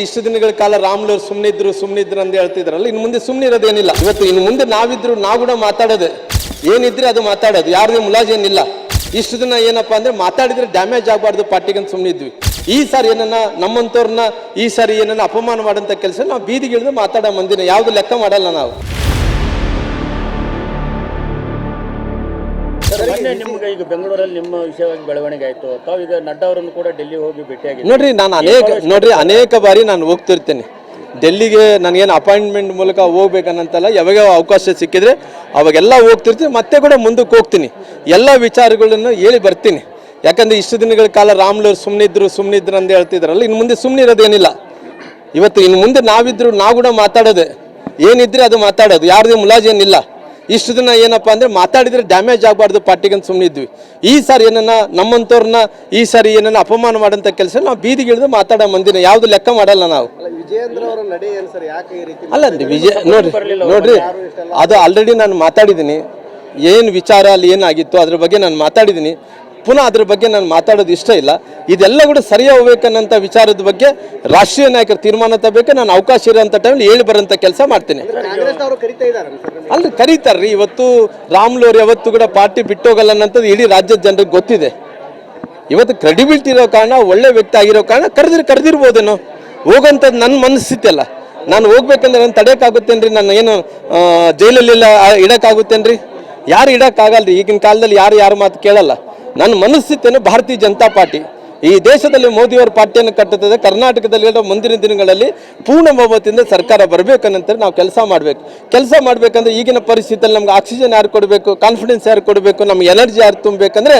ಇಷ್ಟು ದಿನಗಳ ಕಾಲ ರಾಮ್ಲೂರ್ ಸುಮ್ಮನೆ ಇದ್ರು ಅಂತ ಹೇಳ್ತಿದ್ರಲ್ಲ, ಇನ್ನು ಮುಂದೆ ಸುಮ್ಮನೆ ಇರೋದೇನಿಲ್ಲ ಇವತ್ತು ಇನ್ನು ಮುಂದೆ ನಾವಿದ್ರು, ನಾವು ಕೂಡ ಮಾತಾಡೋದು. ಏನಿದ್ರೆ ಅದು ಮಾತಾಡೋದು ಯಾರದೇ ಮುಲಾಜೇನಿಲ್ಲ ಇಷ್ಟು ದಿನ ಏನಪ್ಪಾ ಅಂದ್ರೆ ಮಾತಾಡಿದ್ರೆ ಡ್ಯಾಮೇಜ್ ಆಗಬಾರ್ದು ಪಾರ್ಟಿಗೆ ಅಂತ ಸುಮ್ಮನಿದ್ವಿ ಈ ಸಾರಿ ಏನನ್ನ ನಮ್ಮಂತವ್ರನ್ನ ಈ ಸಾರಿ ಏನನ್ನ ಅಪಮಾನ ಮಾಡಂತ ಕೆಲಸ ನಾವು ಬೀದಿಗಿಳಿದು ಮಾತಾಡೋ ಮಂದಿನ ಯಾವ್ದು ಲೆಕ್ಕ ಮಾಡಲ್ಲ ನಾವು. ಮೊನ್ನೆ ನಿಮ್ಗೆ ಈಗ ಬೆಂಗಳೂರಲ್ಲಿ ನಿಮ್ಮ ವಿಷಯವಾಗಿ ಬೆಳವಣಿಗೆ ಆಯ್ತು. ತಾವು ಈಗ ನಡ್ಡಾ ಅವರನ್ನು ಕೂಡ ಡೆಲ್ಲಿ ಹೋಗಿ ಭೇಟಿಯಾಗಿದ್ದೀರಿ. ನೋಡ್ರಿ ನಾನು ಅನೇಕ ನೋಡ್ರಿ ಅನೇಕ ಬಾರಿ ನಾನು ಹೋಗ್ತಿರ್ತೇನೆ. ಡೆಲ್ಲಿಗೆ ನನಗೇನು ಅಪಾಯಿಂಟ್ಮೆಂಟ್ ಮೂಲಕ ಹೋಗ್ಬೇಕನ್ನಂತಲ್ಲ ಯಾವಾಗ ಅವಕಾಶ ಸಿಕ್ಕಿದ್ರೆ ಅವಾಗೆಲ್ಲ ಹೋಗ್ತಿರ್ತೀನಿ ಮತ್ತೆ ಕೂಡ ಮುಂದಕ್ಕೆ ಹೋಗ್ತೀನಿ. ಎಲ್ಲ ವಿಚಾರಗಳನ್ನು ಹೇಳಿ ಬರ್ತೀನಿ. ಯಾಕಂದ್ರೆ ಇಷ್ಟು ದಿನಗಳ ಕಾಲ ರಾಮ್ಲೂರ್ ಸುಮ್ಮನಿದ್ರು ಸುಮ್ಮನಿದ್ರು ಅಂತ ಹೇಳ್ತಿದ್ರಲ್ಲ ಇನ್ನು ಮುಂದೆ ಸುಮ್ಮನೆ ಇರೋದೇನಿಲ್ಲ. ಇವತ್ತು ಇನ್ನು ಮುಂದೆ ನಾವಿದ್ರು ನಾವು ಕೂಡ ಮಾತಾಡೋದು. ಏನಿದ್ರೆ ಅದು ಮಾತಾಡೋದು ಯಾರದೇ ಮುಲಾಜೇನಿಲ್ಲ ಇಷ್ಟು ದಿನ ಏನಪ್ಪಾ ಅಂದ್ರೆ ಮಾತಾಡಿದ್ರೆ ಡ್ಯಾಮೇಜ್ ಆಗಬಾರ್ದು ಪಾರ್ಟಿಗೆ ಅಂತ ಸುಮ್ಮನಿದ್ವಿ ಈ ಸಾರಿ ಏನನ್ನ ನಮ್ಮಂತವ್ರನ್ನ ಈ ಸಾರಿ ಏನನ್ನ ಅಪಮಾನ ಮಾಡೋಂಥ ಕೆಲಸ ನಾವು ಬೀದಿಗಿಳಿದು ಮಾತಾಡೋ ಮಂದಿನ ಯಾವುದು ಲೆಕ್ಕ ಮಾಡಲ್ಲ ನಾವು. ಅಲ್ಲ ವಿಜಯ ನೋಡ್ರಿ ನೋಡ್ರಿ ಅದು ಆಲ್ರೆಡಿ ನಾನು ಮಾತಾಡಿದ್ದೀನಿ. ಏನು ವಿಚಾರ ಅಲ್ಲಿ ಏನಾಗಿತ್ತು ಅದ್ರ ಬಗ್ಗೆ ನಾನು ಮಾತಾಡಿದ್ದೀನಿ. ಪುನಃ ಅದ್ರ ಬಗ್ಗೆ ನಾನು ಮಾತಾಡೋದು ಇಷ್ಟ ಇಲ್ಲ. ಇದೆಲ್ಲ ಕೂಡ ಸರಿ ಹೋಗ್ಬೇಕನ್ನಂಥ ವಿಚಾರದ ಬಗ್ಗೆ ರಾಷ್ಟ್ರೀಯ ನಾಯಕರು ತೀರ್ಮಾನ ತಗೋಬೇಕು ನಾನು ಅವಕಾಶ ಇರೋಂಥ ಟೈಮ್ ಹೇಳಿ ಬರೋಂಥ ಕೆಲಸ ಮಾಡ್ತೀನಿ. ಅವರು ರೀ ಇವತ್ತು ರಾಮ್ ಅಲ್ಲಿ ಕರೀತಾರ್ರಿ. ಇವತ್ತು ರಾಮ್ಲೋರ್ ಯಾವತ್ತು ಕೂಡ ಪಾರ್ಟಿ ಬಿಟ್ಟೋಗಲ್ಲ ಅನ್ನೋಂಥದ್ದು ಇಡೀ ರಾಜ್ಯದ ಜನರಿಗೆ ಗೊತ್ತಿದೆ. ಇವತ್ತು ಕ್ರೆಡಿಬಿಲಿಟಿ ಇರೋ ಕಾರಣ ಒಳ್ಳೆ ವ್ಯಕ್ತಿ ಆಗಿರೋ ಕಾರಣ ಕರೆದ್ರೆ ಕರೆದಿರ್ಬೋದೇನೋ. ಹೋಗಂಥದ್ದು ನನ್ನ ಮನಸ್ಥಿತಿ ಅಲ್ಲ. ನಾನು ಹೋಗ್ಬೇಕಂದ್ರೆ ನಾನು ತಡೆಯೋಕ್ಕಾಗುತ್ತೇನ್ರಿ? ನಾನು ಏನು ಜೈಲಲ್ಲೆಲ್ಲ ಇಡೋಕ್ಕಾಗುತ್ತೇನ್ರಿ? ಯಾರು ಇಡೋಕ್ಕಾಗಲ್ರಿ? ಈಗಿನ ಕಾಲದಲ್ಲಿ ಯಾರು ಯಾರು ಮಾತು ಕೇಳಲ್ಲ. ನನ್ನ ಮನಸ್ಥಿತಿಯನ್ನು ಭಾರತೀಯ ಜನತಾ ಪಾರ್ಟಿ ಈ ದೇಶದಲ್ಲಿ ಮೋದಿಯವರ ಪಾರ್ಟಿಯನ್ನು ಕಟ್ಟುತ್ತದೆ. ಕರ್ನಾಟಕದಲ್ಲಿ ಮುಂದಿನ ದಿನಗಳಲ್ಲಿ ಪೂರ್ಣ ಬಹುಮತದಿಂದ ಸರ್ಕಾರ ಬರಬೇಕನ್ನಂತ ನಾವು ಕೆಲಸ ಮಾಡಬೇಕು. ಕೆಲಸ ಮಾಡಬೇಕಂದ್ರೆ ಈಗಿನ ಪರಿಸ್ಥಿತಿಯಲ್ಲಿ ನಮ್ಗೆ ಆಕ್ಸಿಜನ್ ಯಾರು ಕೊಡಬೇಕು ಕಾನ್ಫಿಡೆನ್ಸ್ ಯಾರು ಕೊಡಬೇಕು ನಮ್ಗೆ ಎನರ್ಜಿ ಯಾರು ತುಂಬಬೇಕಂದ್ರೆ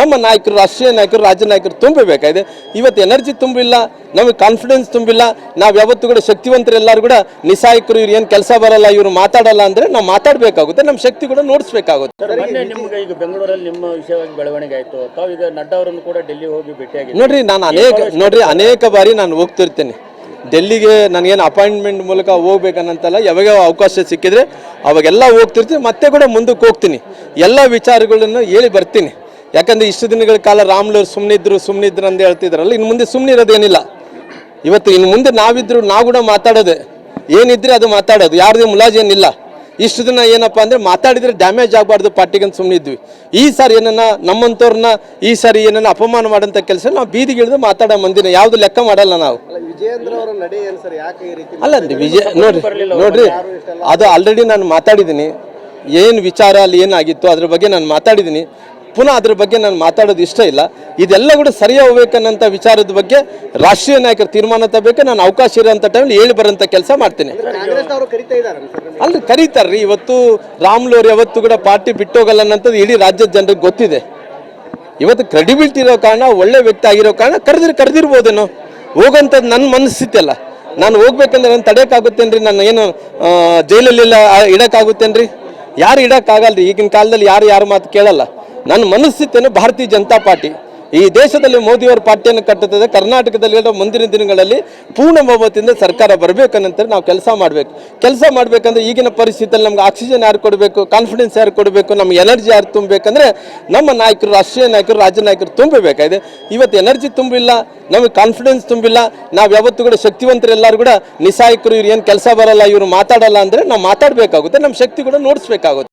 ನಮ್ಮ ನಾಯಕರು, ರಾಷ್ಟ್ರೀಯ ನಾಯಕರು, ರಾಜ್ಯ ನಾಯಕರು ತುಂಬಬೇಕಾಗಿದೆ. ಇವತ್ತು ಎನರ್ಜಿ ತುಂಬಿಲ್ಲ, ನಮಗೆ ಕಾನ್ಫಿಡೆನ್ಸ್ ತುಂಬಿಲ್ಲ, ನಾವು ಯಾವತ್ತೂ ಕೂಡ ಶಕ್ತಿವಂತರು ಎಲ್ಲರೂ ಕೂಡ ನಿಸಾಯಕರು, ಇವ್ರು ಏನು ಕೆಲಸ ಬರಲ್ಲ, ಇವರು ಮಾತಾಡಲ್ಲ ಅಂದರೆ ನಾವು ಮಾತಾಡಬೇಕಾಗುತ್ತೆ ನಮ್ಮ ಶಕ್ತಿ ಕೂಡ ನೋಡಿಸ್ಬೇಕಾಗುತ್ತೆ. ನಿಮ್ಗೆ ಈಗ ಬೆಂಗಳೂರಲ್ಲಿ ನಿಮ್ಮ ವಿಷಯವಾಗಿ ಬೆಳವಣಿಗೆ ಆಯಿತು. ಈಗ ನಡ್ಡಾ ಅವರನ್ನು ಕೂಡ ಡೆಲ್ಲಿ ಹೋಗಿ ಭೇಟಿಯಾಗಿದ್ದೀರಿ ನೋಡ್ರಿ ನಾನು ಅನೇಕ ನೋಡ್ರಿ ಅನೇಕ ಬಾರಿ ನಾನು ಹೋಗ್ತಿರ್ತೇನೆ. ಡೆಲ್ಲಿಗೆ ನನಗೇನು ಅಪಾಯಿಂಟ್ಮೆಂಟ್ ಮೂಲಕ ಹೋಗ್ಬೇಕನ್ನಂತಲ್ಲ ಯಾವಾಗ ಅವಕಾಶ ಸಿಕ್ಕಿದ್ರೆ ಅವಾಗೆಲ್ಲ ಹೋಗ್ತಿರ್ತೀನಿ ಮತ್ತೆ ಕೂಡ ಮುಂದಕ್ಕೆ ಹೋಗ್ತೀನಿ. ಎಲ್ಲ ವಿಚಾರಗಳನ್ನು ಹೇಳಿ ಬರ್ತೀನಿ. ಯಾಕಂದ್ರೆ ಇಷ್ಟು ದಿನಗಳ ಕಾಲ ರಾಮ್ಲೂರ್ ಸುಮ್ಮನಿದ್ರು ಸುಮ್ಮನಿದ್ರು ಅಂತ ಹೇಳ್ತಿದ್ರಲ್ಲ ಇನ್ನು ಮುಂದೆ ಸುಮ್ಮನೆ ಇರೋದೇನಿಲ್ಲ. ಇವತ್ತು ಇನ್ನು ಮುಂದೆ ನಾವಿದ್ರು ನಾವು ಕೂಡ ಮಾತಾಡೋದೆ. ಏನಿದ್ರೆ ಅದು ಮಾತಾಡೋದು ಯಾರ್ದು ಮುಲಾಜೇನಿಲ್ಲ ಇಷ್ಟು ದಿನ ಏನಪ್ಪಾ ಅಂದ್ರೆ ಮಾತಾಡಿದ್ರೆ ಡ್ಯಾಮೇಜ್ ಆಗಬಾರ್ದು ಪಾರ್ಟಿಗೆ ಅಂತ ಸುಮ್ಮನಿದ್ವಿ ಈ ಸಾರಿ ಏನನ್ನ ನಮ್ಮಂತವ್ರನ್ನ ಈ ಸಾರಿ ಏನನ್ನ ಅಪಮಾನ ಮಾಡಂತ ಕೆಲಸ ನಾವು ಬೀದಿಗಿಳಿದು ಮಾತಾಡೋ ಮಂದಿನ ಯಾವುದು ಲೆಕ್ಕ ಮಾಡಲ್ಲ ನಾವು. ಅಲ್ಲ ವಿಜಯ ನೋಡ್ರಿ ನೋಡ್ರಿ ಅದು ಆಲ್ರೆಡಿ ನಾನು ಮಾತಾಡಿದ್ದೀನಿ. ಏನು ವಿಚಾರ ಅಲ್ಲಿ ಏನಾಗಿತ್ತು ಅದ್ರ ಬಗ್ಗೆ ನಾನು ಮಾತಾಡಿದ್ದೀನಿ. ಪುನಃ ಅದ್ರ ಬಗ್ಗೆ ನಾನು ಮಾತಾಡೋದು ಇಷ್ಟ ಇಲ್ಲ. ಇದೆಲ್ಲ ಕೂಡ ಸರಿ ಹೋಗ್ಬೇಕನ್ನಂಥ ವಿಚಾರದ ಬಗ್ಗೆ ರಾಷ್ಟ್ರೀಯ ನಾಯಕರು ತೀರ್ಮಾನ ತಗೋಬೇಕು ನಾನು ಅವಕಾಶ ಇರೋಂಥ ಟೈಮ್ ಹೇಳಿ ಬರೋಂಥ ಕೆಲಸ ಮಾಡ್ತೇನೆ. ಅಲ್ಲಿ ಕರೀತಾರ್ರಿ ಇವತ್ತು ರಾಮ್ಲೋರ್ ಯಾವತ್ತು ಕೂಡ ಪಾರ್ಟಿ ಬಿಟ್ಟೋಗಲ್ಲ ಅನ್ನೋಂಥದ್ದು ಇಡೀ ರಾಜ್ಯದ ಜನರಿಗೆ ಗೊತ್ತಿದೆ. ಇವತ್ತು ಕ್ರೆಡಿಬಿಲಿಟಿ ಇರೋ ಕಾರಣ ಒಳ್ಳೆ ವ್ಯಕ್ತಿ ಆಗಿರೋ ಕಾರಣ ಕರೆದ್ರೆ ಕರೆದಿರ್ಬೋದೇನೋ. ಹೋಗಂಥದ್ದು ನನ್ನ ಮನಸ್ಥಿತಿ ಅಲ್ಲ ನಾನು ಹೋಗ್ಬೇಕಂದ್ರೆ ನಾನು ತಡೆಯೋಕ್ಕಾಗುತ್ತೇನ್ರಿ? ನಾನು ಏನು ಜೈಲಲ್ಲಿ ಜೈಲಲ್ಲೆಲ್ಲ ಇಡೋಕ್ಕಾಗುತ್ತೇನ್ರಿ? ಯಾರು ಇಡೋಕ್ಕಾಗಲ್ರಿ? ಈಗಿನ ಕಾಲದಲ್ಲಿ ಯಾರು ಯಾರು ಮಾತು ಕೇಳಲ್ಲ. ನನ್ನ ಮನಸ್ಥಿತಿಯನ್ನು ಭಾರತೀಯ ಜನತಾ ಪಾರ್ಟಿ, ಈ ದೇಶದಲ್ಲಿ ಮೋದಿಯವರ ಪಾರ್ಟಿಯನ್ನು ಕಟ್ಟುತ್ತದೆ, ಕರ್ನಾಟಕದಲ್ಲಿ ಮುಂದಿನ ದಿನಗಳಲ್ಲಿ ಪೂರ್ಣ ಬಹುಮತದಿಂದ ಸರ್ಕಾರ ಬರಬೇಕನ್ನಂತೇಳಿ ನಾವು ಕೆಲಸ ಮಾಡಬೇಕು. ಕೆಲಸ ಮಾಡಬೇಕಂದ್ರೆ ಈಗಿನ ಪರಿಸ್ಥಿತಿಯಲ್ಲಿ ನಮ್ಗೆ ಆಕ್ಸಿಜನ್ ಯಾರು ಕೊಡಬೇಕು ಕಾನ್ಫಿಡೆನ್ಸ್ ಯಾರು ಕೊಡಬೇಕು, ನಮ್ಗೆ ಎನರ್ಜಿ ಯಾರು ತುಂಬಬೇಕಂದ್ರೆ ನಮ್ಮ ನಾಯಕರು, ರಾಷ್ಟ್ರೀಯ ನಾಯಕರು, ರಾಜ್ಯ ನಾಯಕರು ತುಂಬಬೇಕಾಗಿದೆ. ಇವತ್ತು ಎನರ್ಜಿ ತುಂಬಿಲ್ಲ, ನಮಗೆ ಕಾನ್ಫಿಡೆನ್ಸ್ ತುಂಬಿಲ್ಲ, ನಾವು ಯಾವತ್ತೂ ಕೂಡ ಶಕ್ತಿವಂತರು ಎಲ್ಲರೂ ಕೂಡ, ನಿಸಾಯಕರು ಇವ್ರು ಏನು ಕೆಲಸ ಬರಲ್ಲ, ಇವರು ಮಾತಾಡಲ್ಲ ಅಂದರೆ ನಾವು ಮಾತಾಡಬೇಕಾಗುತ್ತೆ ನಮ್ಮ ಶಕ್ತಿ ಕೂಡ ನೋಡಿಸ್ಬೇಕಾಗುತ್ತೆ.